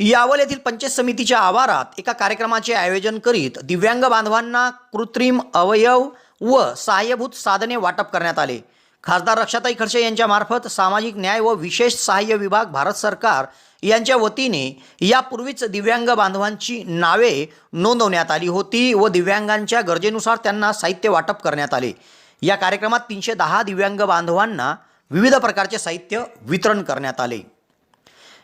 यावल येथील पंचायत समितीच्या आवारात एका कार्यक्रमाचे आयोजन करीत दिव्यांग बांधवांना कृत्रिम अवयव व सहाय्यभूत साधने वाटप करण्यात आले. खासदार रक्षाताई खडसे यांच्या मार्फत सामाजिक न्याय व विशेष सहाय्य विभाग भारत सरकार यांच्या वतीने यापूर्वीच दिव्यांग बांधवांची नावे नोंदवण्यात आली होती व दिव्यांगांच्या गरजेनुसार त्यांना साहित्य वाटप करण्यात आले. या कार्यक्रमात तीनशे दहा दिव्यांग बांधवांना विविध प्रकारचे साहित्य वितरण करण्यात आले.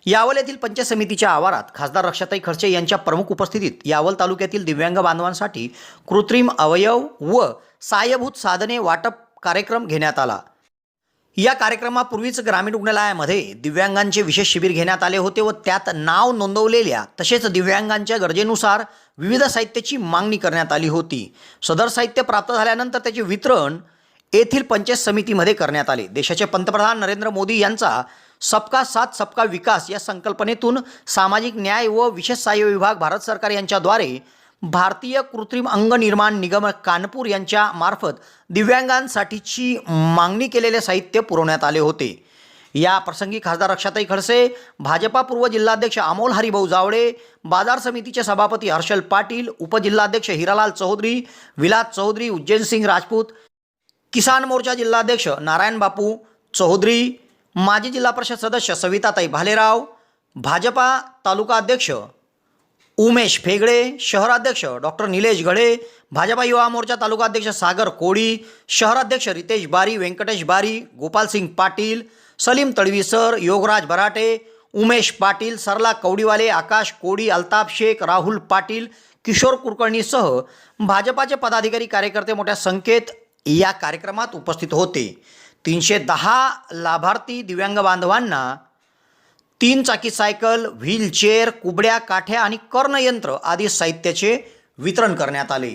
यावल येथील पंचायत समितीच्या आवारात खासदार रक्षाताई खर्चे यांच्या प्रमुख उपस्थितीत यावल तालुक्यातील दिव्यांग बांधवांसाठी कृत्रिम अवयव व सहाय्यभूत साधने वाटप कार्यक्रम घेण्यात आला. या कार्यक्रमापूर्वीच ग्रामीण रुग्णालयामध्ये दिव्यांगांचे विशेष शिबिर घेण्यात आले होते व त्यात नाव नोंदवलेल्या तसेच दिव्यांगांच्या गरजेनुसार विविध साहित्याची मागणी करण्यात आली होती. सदर साहित्य प्राप्त झाल्यानंतर त्याचे वितरण येथील पंचायत समितीमध्ये करण्यात आले. देशाचे पंतप्रधान नरेंद्र मोदी यांचा सबका साथ सबका विकास या संकल्पनेतून सामाजिक न्याय व विशेष सहाय्य विभाग भारत सरकार यांच्याद्वारे भारतीय कृत्रिम अंग निर्माण निगम कानपूर यांच्या मार्फत दिव्यांगांसाठीची मागणी केलेले साहित्य पुरवण्यात आले होते. या प्रसंगी खासदार रक्षाताई खडसे भाजपा पूर्व जिल्हाध्यक्ष अमोल हरिभाऊ जावळे बाजार समितीचे सभापती हर्षल पाटील उपजिल्हाध्यक्ष हिरालाल चौधरी विलास चौधरी उज्जैन सिंग राजपूत किसान मोर्चा जिल्हाध्यक्ष नारायण बापू चौधरी माजी जिल्हा परिषद सदस्य सविताताई भालेराव भाजपा तालुका अध्यक्ष उमेश फेगडे शहराध्यक्ष डॉक्टर निलेश घडे भाजपा युवा मोर्चा तालुका अध्यक्ष सागर कोळी शहराध्यक्ष रितेश बारी व्यंकटेश बारी गोपालसिंग पाटील सलीम तळवीसर योगराज बराटे उमेश पाटील सरला कवडीवाले आकाश कोडी अल्ताफ शेख राहुल पाटील किशोर कुलकर्णीसह भाजपाचे पदाधिकारी कार्यकर्ते मोठ्या संख्येत या कार्यक्रमात उपस्थित होते. तीनशे दहा लाभार्थी दिव्यांग बांधवांना तीन चाकी सायकल व्हीलचेअर कुबड्या काठ्या आणि कर्णयंत्र आदी साहित्याचे वितरण करण्यात आले.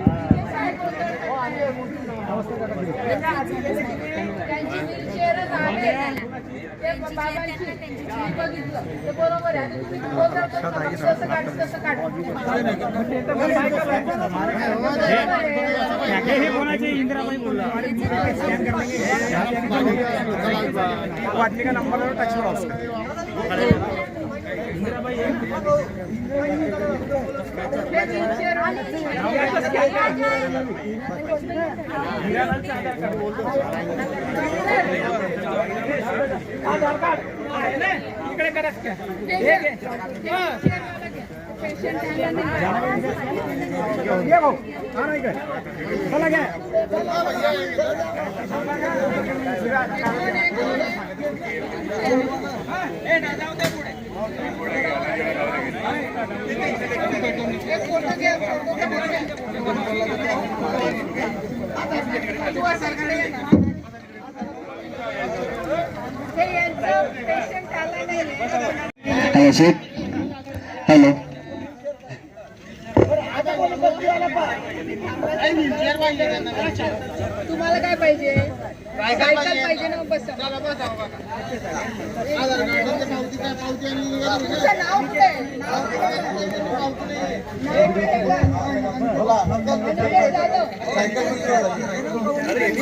त्यांची व्हीलचेअरच आहे ते बघितलं ते बरोबर आहे तुम्ही तसं जसं तसं काढू इंदिराबाई बोलला वाटली का नंबरवर टच करा इंदिराबाई आधार कार्ड इकडे कराच का हे घे. ये भाऊ हा नाही काय चला घ्या जाऊ दे पुढे. हे यांचं पेशंट आलं नाही हॅलो तुम्हाला काय पाहिजे? सायकल पाहिजे? ना बस. नाव कुठे?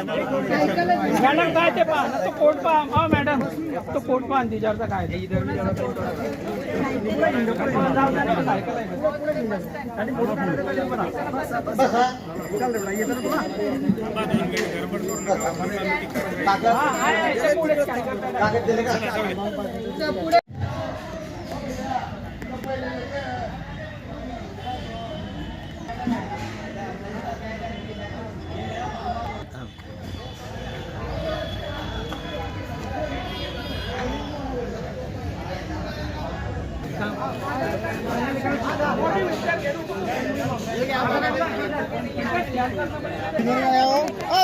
मॅडम काय ते पहा ना तो कोट पहा. हा मॅडम तो कोट पहा तिच्यावरचा काय ते. जाऊ द्या ना, सायकल आहे ना. आणि मोठं मोठं पण आहे. चल रे बाई, येतं ना तुला? हा, आहे, याच्या पुढेच काय करताय? पुढे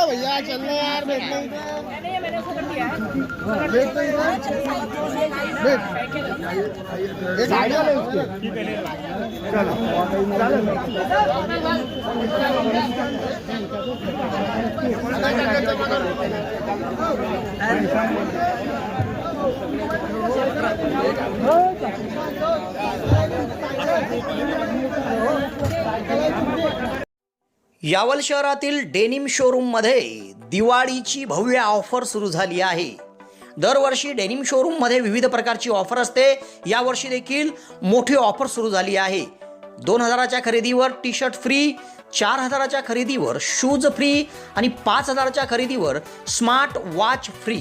भैया चल. रहे यार बैठ बैठ ये गाड़ी वाले उसके यावल शहरातील डेनिम शोरूममध्ये दिवाळीची भव्य ऑफर सुरू झाली आहे. दरवर्षी डेनिम शोरूममध्ये विविध प्रकारची ऑफर असते. यावर्षी देखील मोठी ऑफर सुरू झाली आहे. दोन हजाराच्या खरेदीवर टी शर्ट फ्री चार हजाराच्या खरेदीवर शूज फ्री आणि पाच हजाराच्या खरेदीवर स्मार्ट वॉच फ्री.